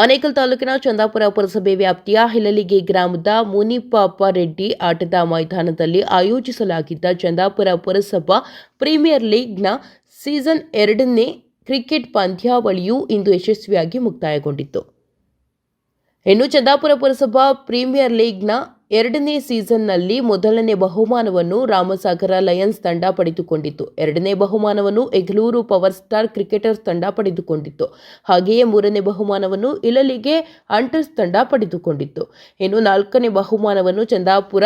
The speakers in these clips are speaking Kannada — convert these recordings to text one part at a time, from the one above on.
ಆನೇಕಲ್ ತಾಲೂಕಿನ ಚಂದಾಪುರ ಪುರಸಭೆ ವ್ಯಾಪ್ತಿಯ ಹಿಲಲಿಗೆ ಗ್ರಾಮದ ಮುನಿಪಾಪ ರೆಡ್ಡಿ ಆಟದ ಮೈದಾನದಲ್ಲಿ ಆಯೋಜಿಸಲಾಗಿದ್ದ ಚಂದಾಪುರ ಪುರಸಭಾ ಪ್ರೀಮಿಯರ್ ಲೀಗ್ನ ಸೀಸನ್ ಎರಡನೇ ಕ್ರಿಕೆಟ್ ಪಂದ್ಯಾವಳಿಯು ಇಂದು ಯಶಸ್ವಿಯಾಗಿ ಮುಕ್ತಾಯಗೊಂಡಿತ್ತು. ಇನ್ನು ಚಂದಾಪುರ ಪುರಸಭಾ ಪ್ರೀಮಿಯರ್ ಲೀಗ್ನ ಎರಡನೇ ಸೀಸನ್ನಲ್ಲಿ ಮೊದಲನೇ ಬಹುಮಾನವನ್ನು ರಾಮಸಾಗರ ಲಯನ್ಸ್ ತಂಡ ಪಡೆದುಕೊಂಡಿತ್ತು. ಎರಡನೇ ಬಹುಮಾನವನ್ನು ಎಗ್ಲೂರು ಪವರ್ ಸ್ಟಾರ್ ಕ್ರಿಕೆಟರ್ಸ್ ತಂಡ ಪಡೆದುಕೊಂಡಿತ್ತು. ಹಾಗೆಯೇ ಮೂರನೇ ಬಹುಮಾನವನ್ನು ಇಲಲಿಗೆ ಅಂಟರ್ಸ್ ತಂಡ ಪಡೆದುಕೊಂಡಿತ್ತು. ಇನ್ನು ನಾಲ್ಕನೇ ಬಹುಮಾನವನ್ನು ಚಂದಾಪುರ,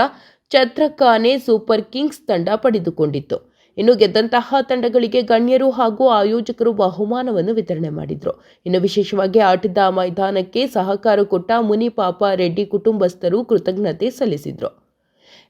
ಛತ್ರಖಾನೆ ಸೂಪರ್ ಕಿಂಗ್ಸ್ ತಂಡ ಪಡೆದುಕೊಂಡಿತ್ತು. ಇನ್ನು ಗೆದ್ದಂತಹ ತಂಡಗಳಿಗೆ ಗಣ್ಯರು ಹಾಗೂ ಆಯೋಜಕರು ಬಹುಮಾನವನ್ನು ವಿತರಣೆ ಮಾಡಿದರು. ಇನ್ನು ವಿಶೇಷವಾಗಿ ಆಟದ ಮೈದಾನಕ್ಕೆ ಸಹಕಾರ ಕೊಟ್ಟ ಮುನಿಪಾಪ ರೆಡ್ಡಿ ಕುಟುಂಬಸ್ಥರು ಕೃತಜ್ಞತೆ ಸಲ್ಲಿಸಿದರು.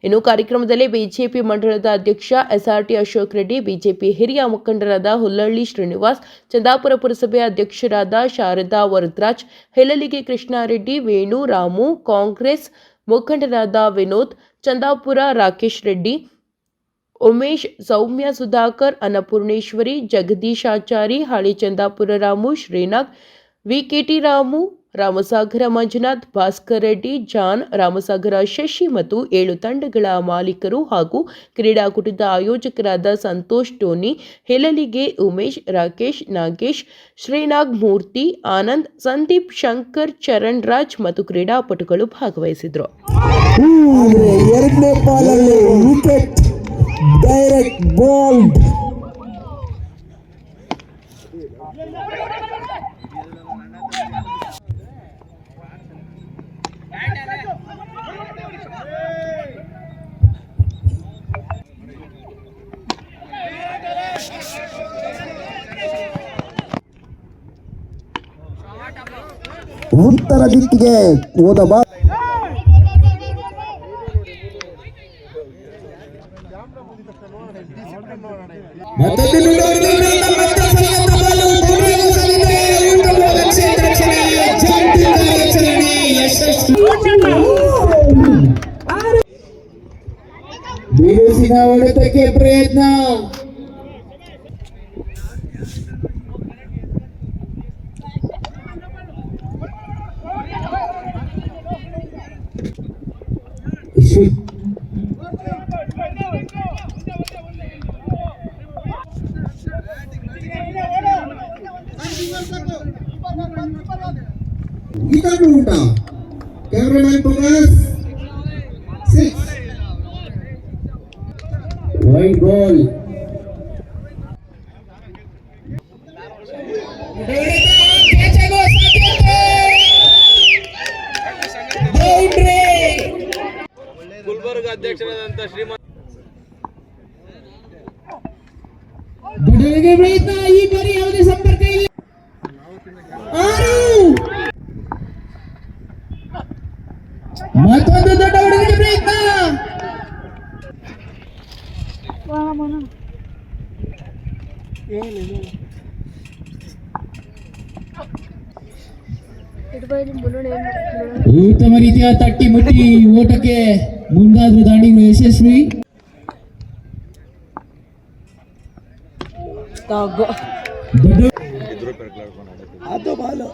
ಇನ್ನು ಕಾರ್ಯಕ್ರಮದಲ್ಲಿ ಬಿಜೆಪಿ ಮಂಡಳದ ಅಧ್ಯಕ್ಷ ಎಸ್ಆರ್ಟಿ ಅಶೋಕ್ ರೆಡ್ಡಿ, ಬಿಜೆಪಿ ಹಿರಿಯ ಮುಖಂಡರಾದ ಹುಲ್ಲಳ್ಳಿ ಶ್ರೀನಿವಾಸ್, ಚಂದಾಪುರ ಪುರಸಭೆ ಅಧ್ಯಕ್ಷರಾದ ಶಾರದಾ ವರದ್ರಾಜ್ ಹೆಲಲಿಗೆ ಕೃಷ್ಣಾರೆಡ್ಡಿ, ವೇಣು ರಾಮು, ಕಾಂಗ್ರೆಸ್ ಮುಖಂಡರಾದ ವಿನೋದ್, ಚಂದಾಪುರ ರಾಕೇಶ್ ರೆಡ್ಡಿ ಉಮೇಶ್, ಸೌಮ್ಯ ಸುಧಾಕರ್, ಅನ್ನಪೂರ್ಣೇಶ್ವರಿ ಜಗದೀಶಾಚಾರಿ ಆಚಾರಿ ಚಂದಾಪುರ ರಾಮು, ಶ್ರೀನಾಥ್, ವಿಕೆಟಿ ರಾಮು, ರಾಮಸಾಗರ ಮಂಜುನಾಥ್, ಭಾಸ್ಕರ್ ರೆಡ್ಡಿ, ಜಾನ್, ರಾಮಸಾಗರ ಶಶಿ ಮತ್ತು ಏಳು ತಂಡಗಳ ಮಾಲೀಕರು ಹಾಗೂ ಕ್ರೀಡಾಕೂಟದ ಆಯೋಜಕರಾದ ಸಂತೋಷ್, ಟೋನಿ, ಹೆಲಲಿಗೆ ಉಮೇಶ್, ರಾಕೇಶ್, ನಾಗೇಶ್, ಶ್ರೀನಾಗ್, ಮೂರ್ತಿ, ಆನಂದ್, ಸಂದೀಪ್, ಶಂಕರ್, ಚರಣ್ ರಾಜ್ ಮತ್ತು ಕ್ರೀಡಾಪಟುಗಳು ಭಾಗವಹಿಸಿದರು. ಆದ್ರೆ ಎರಡನೇ ಬಾಲಲ್ಲಿ ವಿಕೆಟ್ ಡೈರೆಕ್ಟ್ ಬಾಲ್ ಉತ್ತರ ದಿಕ್ಕಿಗೆ ಹೋದ ಬಾಲ್ ಬಿರುಸಿನ ಹೊಡೆತಕ್ಕೆ ಪ್ರಯತ್ನ ಇಶ್ವಿ ಇದನ್ನು ಊಟ cameraman focus six white ball Gulbarga ಅಧ್ಯಕ್ಷರಾದಂತ ಶ್ರೀಮಂತ ದೊಡ್ಡವರಿಗೆ ಪ್ರಯತ್ನ ಈ ಬಾರಿ ಯಾವುದೇ ಸಂಪರ್ಕ ಇಲ್ಲ ಉತ್ತಮ ರೀತಿಯ ತಟ್ಟಿ ಮುಟ್ಟಿ ಓಟಕ್ಕೆ ಮುಂದಾದ್ರು ದಾಂಡಿಗಳು ಯಶಸ್ವಿ ದೊಡ್ಡ ಅದು ಬಾಲು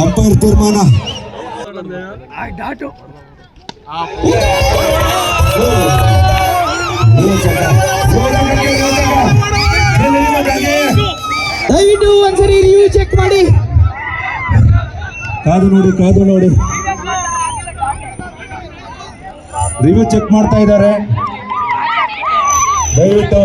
ಅಂಪೈರ್ ತೀರ್ಮಾನ ದಯವಿಟ್ಟು ಒಂದ್ಸರಿ ರಿವ್ಯೂ ಚೆಕ್ ಮಾಡಿ. ಕಾದು ನೋಡಿ ಕಾದು ನೋಡಿ. ರಿವ್ಯೂ ಚೆಕ್ ಮಾಡ್ತಾ ಇದ್ದಾರೆ. ದಯವಿಟ್ಟು.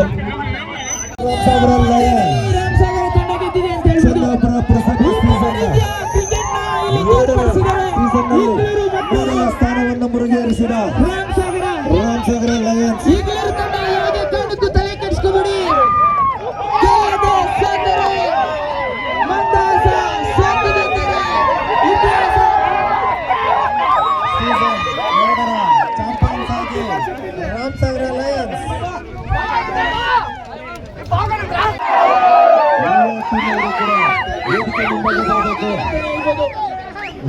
ವೇದಿಕೆ ಮುಂಭಾಗ ಬರಬೇಕು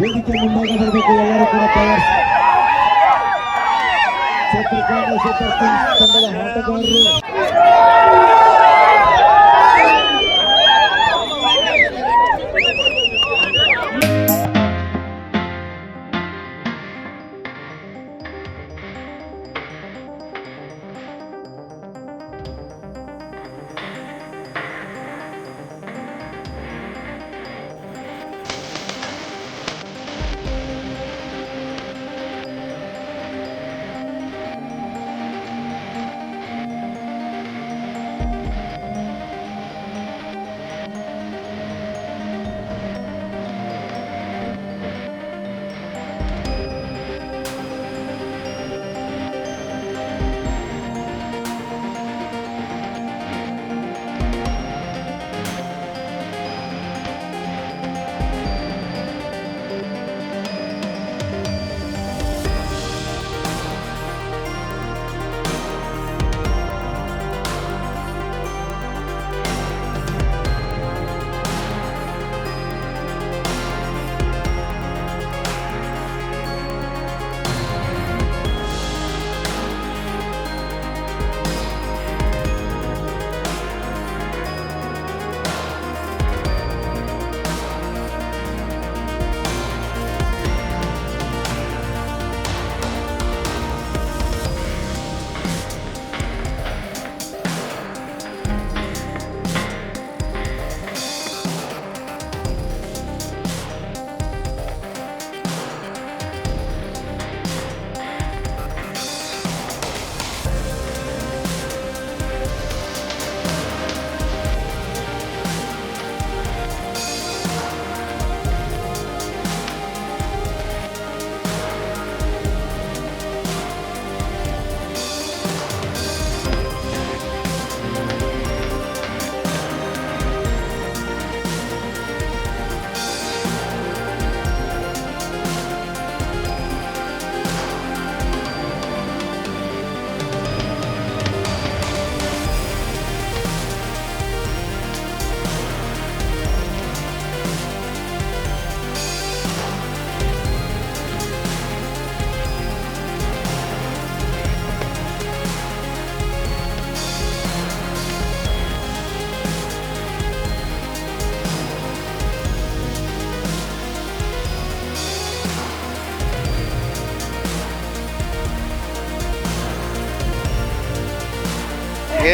ವೇದಿಕೆ ಮುಂಭಾಗ ಬರಬೇಕು ಎಲ್ಲರೂ ಕೂಡ ಪ್ಲೇಯರ್ಸ್ ಸೂಪರ್ ಕಾಂಗ್ರೆಸ್ ಸೂಪರ್ ತಂಡದ ಆಟಗಾರರು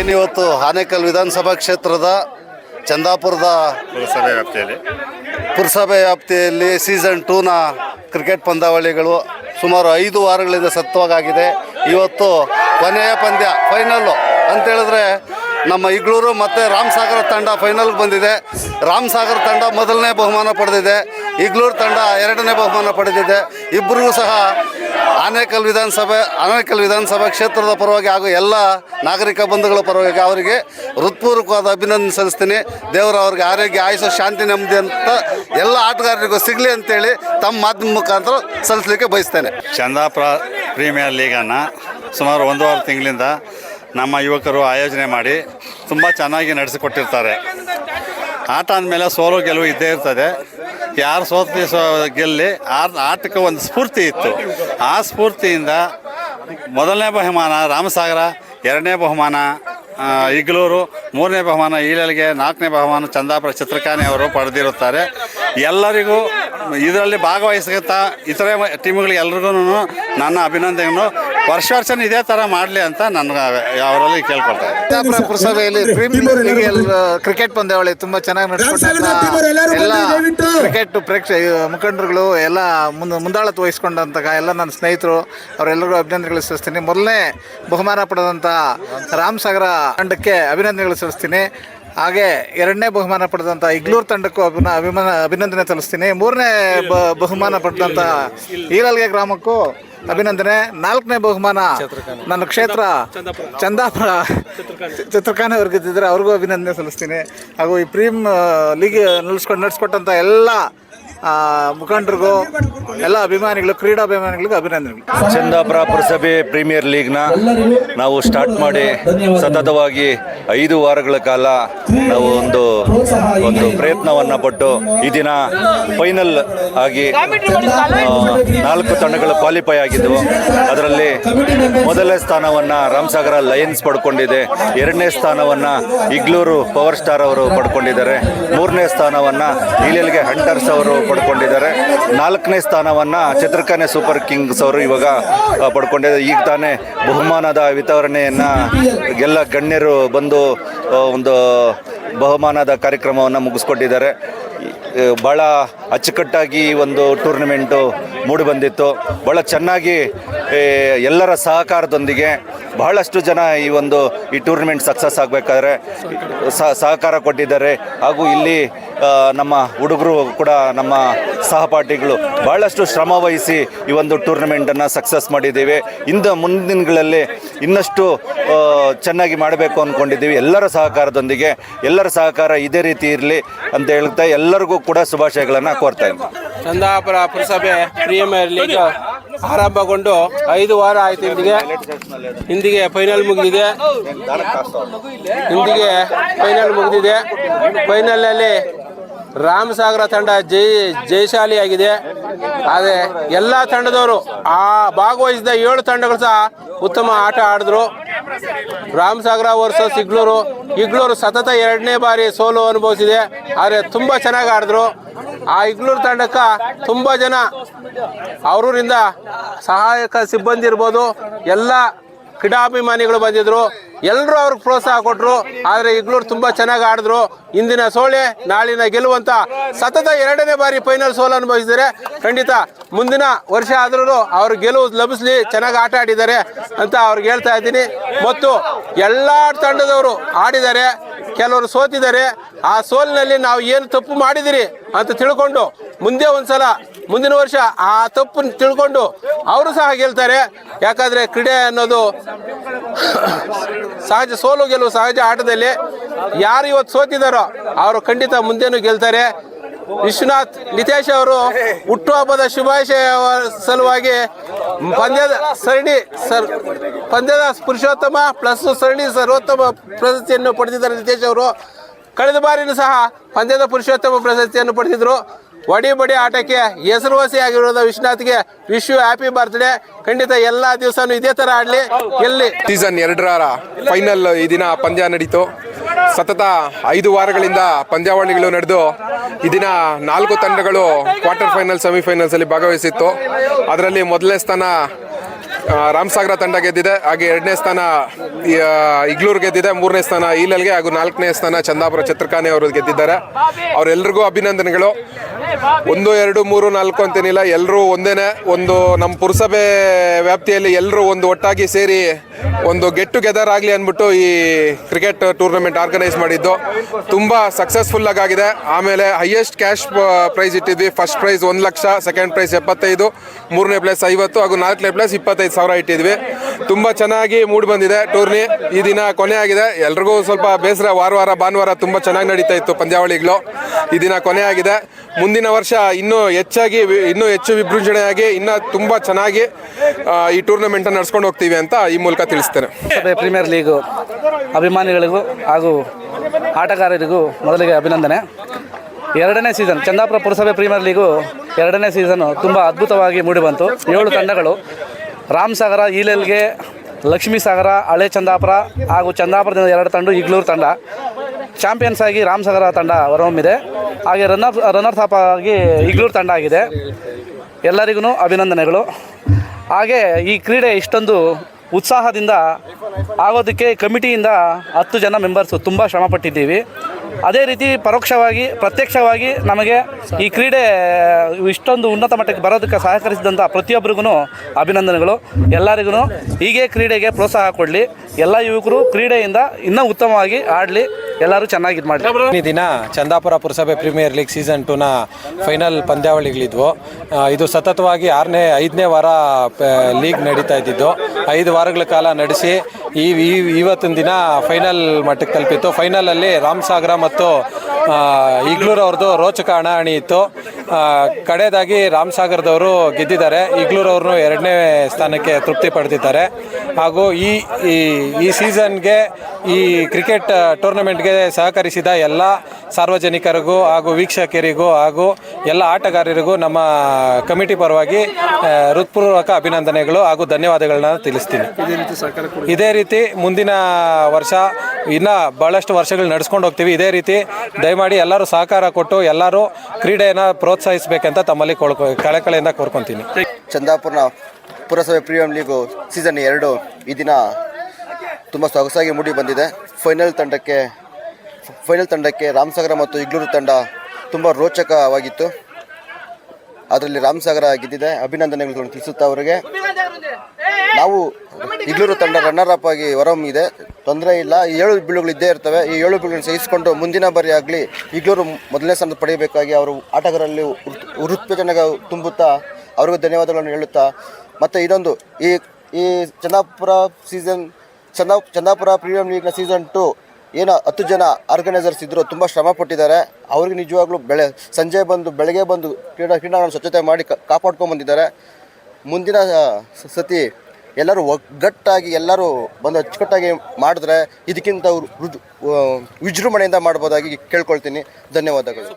ಏನಿವತ್ತು? ಆನೇಕಲ್ ವಿಧಾನಸಭಾ ಕ್ಷೇತ್ರದ ಚಂದಾಪುರದ ಪುರಸಭೆ ವ್ಯಾಪ್ತಿಯಲ್ಲಿ. ಪುರಸಭೆ ವ್ಯಾಪ್ತಿಯಲ್ಲಿ ಸೀಸನ್ ಟೂನ ಕ್ರಿಕೆಟ್ ಪಂದ್ಯಾವಳಿಗಳು ಸುಮಾರು ಐದು ವಾರಗಳಿಂದ ಸತ್ವವಾಗಿದೆ ಇವತ್ತು ಕೊನೆಯ ಪಂದ್ಯ ಫೈನಲ್ಲು ಅಂತೇಳಿದ್ರೆ ನಮ್ಮ ಇಗ್ಳೂರು ಮತ್ತು ರಾಮಸಾಗರ ತಂಡ ಫೈನಲ್ಗೆ ಬಂದಿದೆ. ರಾಮಸಾಗರ ತಂಡ ಮೊದಲನೇ ಬಹುಮಾನ ಪಡೆದಿದೆ. ಇಗ್ಳೂರು ತಂಡ ಎರಡನೇ ಬಹುಮಾನ ಪಡೆದಿದೆ. ಇಬ್ಬರಿಗೂ ಸಹ ಆನೇಕಲ್ ವಿಧಾನಸಭೆ, ಆನೇಕಲ್ ವಿಧಾನಸಭಾ ಕ್ಷೇತ್ರದ ಪರವಾಗಿ ಹಾಗೂ ಎಲ್ಲ ನಾಗರಿಕ ಬಂಧುಗಳ ಪರವಾಗಿ ಅವರಿಗೆ ಹೃತ್ಪೂರ್ವಕವಾದ ಅಭಿನಂದನೆ ಸಲ್ಲಿಸ್ತೀನಿ. ದೇವರು ಅವ್ರಿಗೆ ಆರೋಗ್ಯ ಆಯುಷ ಶಾಂತಿ, ನೆಮ್ಮದಿ ಅಂತ ಎಲ್ಲ ಆಟಗಾರರಿಗೂ ಸಿಗಲಿ ಅಂತೇಳಿ ತಮ್ಮ ಮಾಧ್ಯಮ ಮುಖಾಂತರ ಸಲ್ಲಿಸಲಿಕ್ಕೆ ಬಯಸ್ತೇನೆ. ಚಂದಾಪುರ ಪ್ರೀಮಿಯರ್ ಲೀಗನ್ನು ಸುಮಾರು ಒಂದೂವರೆ ತಿಂಗಳಿಂದ ನಮ್ಮ ಯುವಕರು ಆಯೋಜನೆ ಮಾಡಿ ತುಂಬ ಚೆನ್ನಾಗಿ ನಡೆಸಿಕೊಟ್ಟಿರ್ತಾರೆ. ಆಟ ಅಂದಮೇಲೆ ಸೋಲು ಗೆಲುವು ಇದ್ದೇ ಇರ್ತದೆ. ಯಾರು ಸೋತಿ ಸೋ ಗೆಲ್ಲಿ ಆ ಆಟಕ್ಕೆ ಒಂದು ಸ್ಫೂರ್ತಿ ಇತ್ತು. ಆ ಸ್ಫೂರ್ತಿಯಿಂದ ಮೊದಲನೇ ಬಹುಮಾನ ರಾಮಸಾಗರ, ಎರಡನೇ ಬಹುಮಾನ ಇಗ್ಲೂರು ಮೂರನೇ ಬಹುಮಾನ ಈಳಲ್ಗೆ, ನಾಲ್ಕನೇ ಬಹುಮಾನ ಚಂದಾಪುರ ಚಿತ್ರಕಾನಿ ಅವರು ಪಡೆದಿರುತ್ತಾರೆ. ಎಲ್ಲರಿಗೂ ಇದರಲ್ಲಿ ಭಾಗವಹಿಸುತ್ತಾ ಇತರೆ ಟೀಮ್ಗಳಿಗೆ ಎಲ್ರಿಗೂ ನನ್ನ ಅಭಿನಂದನೆಯನ್ನು ವರ್ಷ ವರ್ಷ ಇದೇ ಥರ ಮಾಡಲಿ ಅಂತ ನನ್ನ ಅವರಲ್ಲಿ ಕೇಳ್ಕೊಳ್ತಾರೆ ಚಿತ್ತಾಪುರ ಪುರಸಭೆಯಲ್ಲಿ ಪ್ರೀಮಿಯರ್ ಲೀಗ್ ಕ್ರಿಕೆಟ್ ಪಂದ್ಯಾವಳಿ ತುಂಬಾ ಚೆನ್ನಾಗಿ ನಡೆಸ್ಕೊಂಡಂತ ಎಲ್ಲ ಕ್ರಿಕೆಟ್ ಪ್ರೇಕ್ಷ ಮುಖಂಡರುಗಳು ಎಲ್ಲ ಮುಂದೆ ಮುಂದಾಳತ್ವ ವಹಿಸ್ಕೊಂಡಂತ ಎಲ್ಲ ನನ್ನ ಸ್ನೇಹಿತರು ಅವರೆಲ್ಲರಿಗೂ ಅಭಿನಂದನೆಗಳು ಸಲ್ಲಿಸ್ತೀನಿ. ಮೊದಲನೇ ಬಹುಮಾನ ಪಡೆದಂಥ ರಾಮಸಾಗರ ತಂಡಕ್ಕೆ ಅಭಿನಂದನೆಗಳು ಸಲ್ಲಿಸ್ತೀನಿ. ಹಾಗೆ ಎರಡನೇ ಬಹುಮಾನ ಪಡೆದಂಥ ಇಗ್ಲೂರು ತಂಡಕ್ಕೂ ಅಭಿನ ಅಭಿಮಾನ ಅಭಿನಂದನೆ ಸಲ್ಲಿಸ್ತೀನಿ. ಮೂರನೇ ಬ ಬಹುಮಾನ ಪಡೆದಂಥ ಈರಲ್ಗೆ ಗ್ರಾಮಕ್ಕೂ ಅಭಿನಂದನೆ. ನಾಲ್ಕನೇ ಬಹುಮಾನ ನನ್ನ ಕ್ಷೇತ್ರ. ಚಂದಾಪುರ. ಚಿತ್ರಕಾನ ಅವ್ರಿಗೆ ಗೆದ್ದಿದ್ದಾರೆ ಅವ್ರಿಗೂ ಅಭಿನಂದನೆ ಸಲ್ಲಿಸ್ತೀನಿ. ಹಾಗೂ ಈ ಪ್ರೀಮ್ ಲೀಗ್ ನಡೆಸ್ಕೊಂಡು ನಡೆಸ್ಕೊಟ್ಟಂಥ ಎಲ್ಲ ಮುಖಂಡರಿಗೂ ಎಲ್ಲ ಅಭಿಮಾನಿಗಳು ಕ್ರೀಡಾಭಿಮಾನಿಗಳಿಗೂ ಅಭಿನಂದನೆಗಳು. ಚಂದಾಪುರ ಪುರಸಭೆ ಪ್ರೀಮಿಯರ್ ಲೀಗ್ನ ನಾವು ಸ್ಟಾರ್ಟ್ ಮಾಡಿ ಸತತವಾಗಿ ಐದು ವಾರಗಳ ಕಾಲ ನಾವು ಒಂದು ಒಂದು ಪ್ರಯತ್ನವನ್ನು ಪಟ್ಟು ಈ ದಿನ ಫೈನಲ್ ಆಗಿ ನಾಲ್ಕು ತಂಡಗಳು ಕ್ವಾಲಿಫೈ ಆಗಿದ್ದವು. ಅದರಲ್ಲಿ ಮೊದಲನೇ ಸ್ಥಾನವನ್ನು ರಾಮಸಾಗರ ಲಯನ್ಸ್ ಪಡ್ಕೊಂಡಿದೆ. ಎರಡನೇ ಸ್ಥಾನವನ್ನು ಇಗ್ಲೂರು ಪವರ್ ಸ್ಟಾರ್ ಅವರು ಪಡ್ಕೊಂಡಿದ್ದಾರೆ. ಮೂರನೇ ಸ್ಥಾನವನ್ನು ಇಲ್ಲಿಗೆ ಹಂಟರ್ಸ್ ಅವರು ಪಡ್ಕೊಂಡಿದ್ದಾರೆ. ನಾಲ್ಕನೇ ಸ್ಥಾನವನ್ನು ಚಿತ್ರಕನೆ ಸೂಪರ್ ಕಿಂಗ್ಸ್ ಅವರು ಇವಾಗ ಪಡ್ಕೊಂಡಿದ್ದಾರೆ. ಈಗ ತಾನೇ ಬಹುಮಾನದ ವಿತರಣೆಯನ್ನು ಎಲ್ಲ ಗಣ್ಯರು ಬಂದು ಒಂದು ಬಹುಮಾನದ ಕಾರ್ಯಕ್ರಮವನ್ನು ಮುಗಿಸ್ಕೊಟ್ಟಿದ್ದಾರೆ. ಭಾಳ ಅಚ್ಚುಕಟ್ಟಾಗಿ ಒಂದು ಟೂರ್ನಮೆಂಟು ಮೂಡಿಬಂದಿತ್ತು. ಭಾಳ ಚೆನ್ನಾಗಿ ಎಲ್ಲರ ಸಹಕಾರದೊಂದಿಗೆ ಬಹಳಷ್ಟು ಜನ ಈ ಒಂದು ಈ ಟೂರ್ನಮೆಂಟ್ ಸಕ್ಸಸ್ ಆಗಬೇಕಾದ್ರೆ ಸಹಕಾರ ಕೊಟ್ಟಿದ್ದಾರೆ. ಹಾಗೂ ಇಲ್ಲಿ ನಮ್ಮ ಹುಡುಗರು ಕೂಡ ನಮ್ಮ ಸಹಪಾಠಿಗಳು ಬಹಳಷ್ಟು ಶ್ರಮ ವಹಿಸಿ ಈ ಒಂದು ಟೂರ್ನಮೆಂಟನ್ನು ಸಕ್ಸಸ್ ಮಾಡಿದ್ದೀವಿ. ಇಂದು ದಿನಗಳಲ್ಲಿ ಇನ್ನಷ್ಟು ಚೆನ್ನಾಗಿ ಮಾಡಬೇಕು ಅಂದ್ಕೊಂಡಿದ್ದೀವಿ ಎಲ್ಲರ ಸಹಕಾರದೊಂದಿಗೆ, ಎಲ್ಲರ ಸಹಕಾರ ಇದೇ ರೀತಿ ಇರಲಿ ಅಂತ ಹೇಳ್ತಾ ಎಲ್ಲರಿಗೂ ಕೂಡ ಶುಭಾಶಯಗಳನ್ನು ಕೋರ್ತಾ ಇದ್ದೀನಿ. ಚಂದಾಪುರ ಪುರಸಭೆ ಪ್ರೀಮಿಯರ್ ಲೀಗ್ ಆರಂಭಗೊಂಡು ಐದು ವಾರ ಆಯ್ತು ಇಂದಿಗೆ. ಇಂದಿಗೆ ಫೈನಲ್ ಮುಗಿದಿದೆ. ಇಂದಿಗೆ ಫೈನಲ್ ಮುಗಿದಿದೆ. ಫೈನಲ್ ಫೈನಲಲ್ಲಿ ರಾಮಸಾಗರ ತಂಡ ಜೈ ಜಯಶಾಲಿಯಾಗಿದೆ ಆದರೆ ಎಲ್ಲ ತಂಡದವರು ಆ ಭಾಗವಹಿಸಿದ ಏಳು ತಂಡಗಳು ಸಹ ಉತ್ತಮ ಆಟ ಆಡಿದ್ರು. ರಾಮಸಾಗರ ವರ್ಸಸ್ ಇಗ್ಲೂರು ಇಗ್ಲೂರು ಸತತ ಎರಡನೇ ಬಾರಿ ಸೋಲು ಅನುಭವಿಸಿದೆ. ಆದರೆ ತುಂಬ ಚೆನ್ನಾಗಿ ಆಡಿದ್ರು. ಆ ಇಗ್ಲೂರು ತಂಡಕ್ಕೆ ತುಂಬ ಜನ ಅವರಿಂದ ಸಹಾಯಕ ಸಿಬ್ಬಂದಿ ಇರ್ಬೋದು. ಎಲ್ಲ ಕ್ರೀಡಾಭಿಮಾನಿಗಳು ಬಂದಿದ್ರು. ಎಲ್ಲರೂ ಅವ್ರಿಗೆ ಪ್ರೋತ್ಸಾಹ ಕೊಟ್ಟರು ಆದರೆ ಇಗ್ಲೂರು ತುಂಬ ಚೆನ್ನಾಗಿ ಆಡಿದ್ರು. ಇಂದಿನ ಸೋಳೆ ನಾಳಿನ ಗೆಲ್ಲುವಂತ ಸತತ ಎರಡನೇ ಬಾರಿ ಫೈನಲ್ ಸೋಲು ಅನುಭವಿಸಿದರೆ ಖಂಡಿತ ಮುಂದಿನ ವರ್ಷ ಆದ್ರೂ ಅವ್ರ ಗೆಲುವು ಲಭಿಸ್ಲಿ, ಚೆನ್ನಾಗಿ ಆಟ ಆಡಿದ್ದಾರೆ ಅಂತ ಅವ್ರಿಗೆ ಹೇಳ್ತಾ ಇದ್ದೀನಿ. ಮತ್ತು ಎಲ್ಲ ತಂಡದವರು ಆಡಿದ್ದಾರೆ, ಕೆಲವರು ಸೋತಿದ್ದಾರೆ. ಆ ಸೋಲಿನಲ್ಲಿ ನಾವು ಏನು ತಪ್ಪು ಮಾಡಿದಿರಿ ಅಂತ ತಿಳ್ಕೊಂಡು ಮುಂದೆ ಒಂದ್ಸಲ ಮುಂದಿನ ವರ್ಷ ಆ ತಪ್ಪು ತಿಳ್ಕೊಂಡು ಅವರು ಸಹ ಗೆಲ್ತಾರೆ. ಯಾಕಂದ್ರೆ ಕ್ರೀಡೆ ಅನ್ನೋದು ಸಹಜ, ಸೋಲು ಗೆಲುವು ಸಹಜ ಆಟದಲ್ಲಿ ಯಾರು ಇವತ್ತು ಸೋತಿದ್ದಾರೋ ಅವರು ಖಂಡಿತ ಮುಂದೇನು ಗೆಲ್ತಾರೆ. ವಿಶ್ವನಾಥ್, ನಿತೇಶ್ ಅವರು ಹುಟ್ಟುಹಬ್ಬದ ಶುಭಾಶಯ ಸಲುವಾಗಿ ಪಂದ್ಯದ ಸರಣಿ ಸರ್, ಪಂದ್ಯದ ಪುರುಷೋತ್ತಮ ಪ್ಲಸ್ ಸರಣಿ ಸರ್ವೋತ್ತಮ ಪ್ರಶಸ್ತಿಯನ್ನು ಪಡೆದಿದ್ದಾರೆ ನಿತೇಶ್ ಅವರು. ಕಳೆದ ಬಾರಿನೂ ಸಹ ಪಂದ್ಯದ ಪುರುಷೋತ್ತಮ ಪ್ರಶಸ್ತಿಯನ್ನು ಪಡೆದಿದ್ರು. ಒಡಿ ಬಡಿ ಆಟಕ್ಕೆ ಹೆಸರುವಾಸಿ ಆಗಿರೋದ ವಿಶ್ವನಾಥ್ಗೆ ವಿಶ್ ಹ್ಯಾಪಿ ಬರ್ತ್ಡೇ. ಖಂಡಿತ ಎಲ್ಲಾ ದಿವಸನೂ ಇದೇ ತರ ಆಡ್ಲಿ. ಎಲ್ಲಿ ಸೀಸನ್ ಎರಡರ ಫೈನಲ್ ಈ ದಿನ ಪಂದ್ಯ ನಡೀತು. ಸತತ ಐದು ವಾರಗಳಿಂದ ಪಂದ್ಯಾವಳಿಗಳು ನಡೆದು, ಈ ದಿನ ನಾಲ್ಕು ತಂಡಗಳು ಕ್ವಾರ್ಟರ್ ಫೈನಲ್ ಸೆಮಿಫೈನಲ್ಸ್ ಅಲ್ಲಿ ಭಾಗವಹಿಸಿತ್ತು. ಅದರಲ್ಲಿ ಮೊದಲನೇ ಸ್ಥಾನ ರಾಮಸಾಗರ ತಂಡ ಗೆದ್ದಿದೆ. ಹಾಗೆ ಎರಡನೇ ಸ್ಥಾನ ಇಗ್ಲೂರ್ ಗೆದ್ದಿದೆ. ಮೂರನೇ ಸ್ಥಾನ ಈಲಲ್ಗೆ ಹಾಗೂ ನಾಲ್ಕನೇ ಸ್ಥಾನ ಚಂದಾಪುರ ಚಿತ್ರಕಾನೆ ಅವರು ಗೆದ್ದಿದ್ದಾರೆ. ಅವರೆಲ್ಲರಿಗೂ ಅಭಿನಂದನೆಗಳು. ಒಂದು, ಎರಡು, ಮೂರು, ನಾಲ್ಕು ಅಂತೇನಿಲ್ಲ. ಎಲ್ಲರೂ ಒಂದೇನೆ. ಒಂದು ನಮ್ಮ ಪುರಸಭೆ ವ್ಯಾಪ್ತಿಯಲ್ಲಿ ಎಲ್ಲರೂ ಒಂದು ಒಟ್ಟಾಗಿ ಸೇರಿ ಒಂದು ಗೆಟ್ ಟುಗೆದರ್ ಆಗಲಿ ಅಂದ್ಬಿಟ್ಟು ಈ ಕ್ರಿಕೆಟ್ ಟೂರ್ನಮೆಂಟ್ ಆರ್ಗನೈಸ್ ಮಾಡಿದ್ದು. ತುಂಬ ಸಕ್ಸಸ್ಫುಲ್ ಆಗಿದೆ ಆಮೇಲೆ ಹೈಯೆಸ್ಟ್ ಕ್ಯಾಶ್ ಪ್ರೈಸ್ ಇಟ್ಟಿದ್ವಿ. ಫಸ್ಟ್ ಪ್ರೈಸ್ ಒಂದು ಲಕ್ಷ ಸೆಕೆಂಡ್ ಪ್ರೈಸ್ ಎಪ್ಪತ್ತೈದು, ಮೂರನೇ ಪ್ಲೇಸ್ ಐವತ್ತು ಹಾಗೂ ನಾಲ್ಕನೇ ಪ್ಲೇಸ್ ಇಪ್ಪತ್ತೈದು ಸಾವಿರ ಇಟ್ಟಿದ್ವಿ. ತುಂಬ ಚೆನ್ನಾಗಿ ಮೂಡಿ ಬಂದಿದೆ ಟೂರ್ನಿ. ಈ ದಿನ ಕೊನೆ ಆಗಿದೆ. ಎಲ್ರಿಗೂ ಸ್ವಲ್ಪ ಬೇಸರ. ವಾರ ವಾರ, ಭಾನುವಾರ ತುಂಬ ಚೆನ್ನಾಗಿ ನಡೀತಾ ಇತ್ತು ಪಂದ್ಯಾವಳಿಗಳು. ಈ ದಿನ ಕೊನೆ ಆಗಿದೆ. ಮುಂದಿನ ವರ್ಷ ಇನ್ನೂ ಹೆಚ್ಚಾಗಿ ಇನ್ನೂ ಹೆಚ್ಚು ವಿಜೃಂಭಣೆಯಾಗಿ ಇನ್ನೂ ತುಂಬ ಚೆನ್ನಾಗಿ ಈ ಟೂರ್ನಮೆಂಟನ್ನು ನಡ್ಸ್ಕೊಂಡು ಹೋಗ್ತೀವಿ ಅಂತ ಈ ಮೂಲಕ ತಿಳಿಸ್ತೇನೆ. ಪ್ರೀಮಿಯರ್ ಲೀಗು ಅಭಿಮಾನಿಗಳಿಗೂ ಹಾಗೂ ಆಟಗಾರರಿಗೂ ಮೊದಲಿಗೆ ಅಭಿನಂದನೆ. ಎರಡನೇ ಸೀಸನ್, ಚಂದಾಪುರ ಪುರಸಭೆ ಪ್ರೀಮಿಯರ್ ಲೀಗು ಎರಡನೇ ಸೀಸನ್ನು ತುಂಬ ಅದ್ಭುತವಾಗಿ ಮೂಡಿಬಂತು ಏಳು ತಂಡಗಳು. ರಾಮಸಾಗರ ಈಲೆಲ್ಗೆ, ಲಕ್ಷ್ಮೀ ಸಾಗರ, ಹಳೆ ಚಂದಾಪುರ ಹಾಗೂ ಚಂದಾಪುರದಿಂದ ಎರಡು ತಂಡ ಇಗ್ಲೂರು ತಂಡ. ಚಾಂಪಿಯನ್ಸ್ ಆಗಿ ರಾಮಸಾಗರ ತಂಡ ಹೊರಹೊಮ್ಮಿದೆ. ಹಾಗೆ ರನ್ನರ್ ರನ್ನರ್ಸ್ ಅಪ್ ಆಗಿ ಇಗ್ಲೂರು ತಂಡ ಆಗಿದೆ. ಎಲ್ಲರಿಗೂ ಅಭಿನಂದನೆಗಳು. ಹಾಗೆ ಈ ಕ್ರೀಡೆ ಇಷ್ಟೊಂದು ಉತ್ಸಾಹದಿಂದ ಆಗೋದಕ್ಕೆ ಕಮಿಟಿಯಿಂದ ಹತ್ತು ಜನ ಮೆಂಬರ್ಸು ತುಂಬ ಶ್ರಮಪಟ್ಟಿದ್ದೀವಿ. ಅದೇ ರೀತಿ ಪರೋಕ್ಷವಾಗಿ, ಪ್ರತ್ಯಕ್ಷವಾಗಿ ನಮಗೆ ಈ ಕ್ರೀಡೆ ಇಷ್ಟೊಂದು ಉನ್ನತ ಮಟ್ಟಕ್ಕೆ ಬರೋದಕ್ಕೆ ಸಹಕರಿಸಿದಂಥ ಪ್ರತಿಯೊಬ್ಬರಿಗೂ ಅಭಿನಂದನೆಗಳು. ಎಲ್ಲರಿಗೂ ಹೀಗೆ ಕ್ರೀಡೆಗೆ ಪ್ರೋತ್ಸಾಹ ಕೊಡಲಿ. ಎಲ್ಲ ಯುವಕರು ಕ್ರೀಡೆಯಿಂದ ಇನ್ನೂ ಉತ್ತಮವಾಗಿ ಆಡಲಿ. ಎಲ್ಲರೂ ಚೆನ್ನಾಗಿ ಇದು ಮಾಡಿ ಈ ದಿನ ಚಂದಾಪುರ ಪುರಸಭೆ ಪ್ರೀಮಿಯರ್ ಲೀಗ್ ಸೀಸನ್ ಟೂನ ಫೈನಲ್ ಪಂದ್ಯಾವಳಿಗಳಿದ್ವು. ಇದು ಸತತವಾಗಿ ಆರನೇ, ಐದನೇ ವಾರ ಲೀಗ್ ನಡೀತಾ ಇದ್ದಿದ್ದು. ಐದು ವಾರಗಳ ಕಾಲ ನಡೆಸಿ ಈ ಇವತ್ತಿನ ದಿನ ಫೈನಲ್ ಮಟ್ಟಕ್ಕೆ ತಲುಪಿತ್ತು. ಫೈನಲಲ್ಲಿ ರಾಮಸಾಗರ ಮತ್ತು ಆ, ಇಗ್ಲೂರವ್ರದ್ದು ರೋಚಕ ಹಣಾಹಣಿ ಇತ್ತು. ಕಡೆಯದಾಗಿ ರಾಮ್ ರಾಮಸಾಗರದವರು ಗೆದ್ದಿದ್ದಾರೆ. ಈಗ್ಲೂರವ್ರನ್ನು ಎರಡನೇ ಸ್ಥಾನಕ್ಕೆ ತೃಪ್ತಿ ಪಡೆದಿದ್ದಾರೆ ಹಾಗೂ ಈ ಈ ಈ ಸೀಸನ್ಗೆ ಈ ಕ್ರಿಕೆಟ್ ಟೂರ್ನಮೆಂಟ್ಗೆ ಸಹಕರಿಸಿದ ಎಲ್ಲ ಸಾರ್ವಜನಿಕರಿಗೂ ಹಾಗೂ ವೀಕ್ಷಕರಿಗೂ ಹಾಗೂ ಎಲ್ಲ ಆಟಗಾರರಿಗೂ ನಮ್ಮ ಕಮಿಟಿ ಪರವಾಗಿ ಹೃತ್ಪೂರ್ವಕ ಅಭಿನಂದನೆಗಳು ಹಾಗೂ ಧನ್ಯವಾದಗಳನ್ನ ತಿಳಿಸ್ತೀನಿ. ಇದೇ ರೀತಿ ಮುಂದಿನ ವರ್ಷ ಇನ್ನು ಭಾಳಷ್ಟು ವರ್ಷಗಳು ನಡೆಸ್ಕೊಂಡು ಹೋಗ್ತೀವಿ. ಇದೇ ರೀತಿ ದಯಮಾಡಿ ಎಲ್ಲರೂ ಸಹಕಾರ ಕೊಟ್ಟು ಎಲ್ಲರೂ ಕ್ರೀಡೆಯನ್ನು ಪ್ರೋತ್ಸಾಹಿಸಬೇಕಂತ ತಮ್ಮಲ್ಲಿ ಕೊಳ್ಕೊ ಕಳಕಳಿಯಿಂದ ಕೋರ್ಕೊತೀನಿ. ಚಂದಾಪುರನ ಪುರಸಭೆ ಪ್ರೀಮಿಯಂ ಲೀಗು ಸೀಸನ್ ಎರಡು ಈ ದಿನ ತುಂಬ ಸೊಗಸಾಗಿ ಮೂಡಿ ಬಂದಿದೆ. ಫೈನಲ್ ತಂಡಕ್ಕೆ ಫೈನಲ್ ತಂಡಕ್ಕೆ ರಾಮಸಾಗರ ಮತ್ತು ಇಗ್ಲೂರು ತಂಡ ತುಂಬ ರೋಚಕವಾಗಿತ್ತು. ಅದರಲ್ಲಿ ರಾಮಸಾಗರ ಗೆದ್ದಿದೆ. ಅಭಿನಂದನೆಗಳು ತಿಳಿಸುತ್ತಾ ಅವರಿಗೆ. ನಾವು ಇಗ್ಲೂರು ತಂಡ ರನ್ನರ್ ಅಪ್ ಆಗಿ ಹೊರಹೊಮ್ಮಿದೆ ತೊಂದರೆ ಇಲ್ಲ. ಈ ಏಳು ಬೀಳುಗಳು ಇದ್ದೇ ಇರ್ತವೆ. ಈ ಏಳು ಬೀಳುಗಳನ್ನು ಸಹಿಸಿಕೊಂಡು ಮುಂದಿನ ಬಾರಿ ಆಗಲಿ ಇಗ್ಲೂರು ಮೊದಲನೇ ಸ್ಥಾನ ಪಡೆಯಬೇಕಾಗಿ ಅವರು ಆಟಗಾರರಲ್ಲಿ ಉತ್ಪೇಜನ ತುಂಬುತ್ತಾ ಅವ್ರಿಗೂ ಧನ್ಯವಾದಗಳನ್ನು ಹೇಳುತ್ತಾ ಮತ್ತು ಇದೊಂದು ಈ ಈ ಚಂದಾಪುರ ಸೀಸನ್ ಚಂದಾ, ಚಂದಾಪುರ ಪ್ರೀಮಿಯಂ ಲೀಗ್ನ ಸೀಸನ್ ಟು ಏನು ಹತ್ತು ಜನ ಆರ್ಗನೈಸರ್ಸ್ ಇದ್ದರು ತುಂಬ ಶ್ರಮ ಪಟ್ಟಿದ್ದಾರೆ. ಅವ್ರಿಗೆ ನಿಜವಾಗ್ಲೂ ಬೆಳೆ, ಸಂಜೆ ಬಂದು, ಬೆಳಗ್ಗೆ ಬಂದು ಕ್ರೀಡಾ ಕ್ರೀಡಾಂಗಣ ಸ್ವಚ್ಛತೆ ಮಾಡಿ ಕಾಪಾಡ್ಕೊಂಬಂದಿದ್ದಾರೆ ಮುಂದಿನ ಸತಿ ಎಲ್ಲರೂ ಒಗ್ಗಟ್ಟಾಗಿ, ಎಲ್ಲರೂ ಬಂದು ಅಚ್ಚುಕಟ್ಟಾಗಿ ಮಾಡಿದ್ರೆ ಇದಕ್ಕಿಂತ ವಿಜೃಂಭಣೆಯಿಂದ ಮಾಡ್ಬೋದಾಗಿ ಕೇಳ್ಕೊಳ್ತೀನಿ. ಧನ್ಯವಾದಗಳು.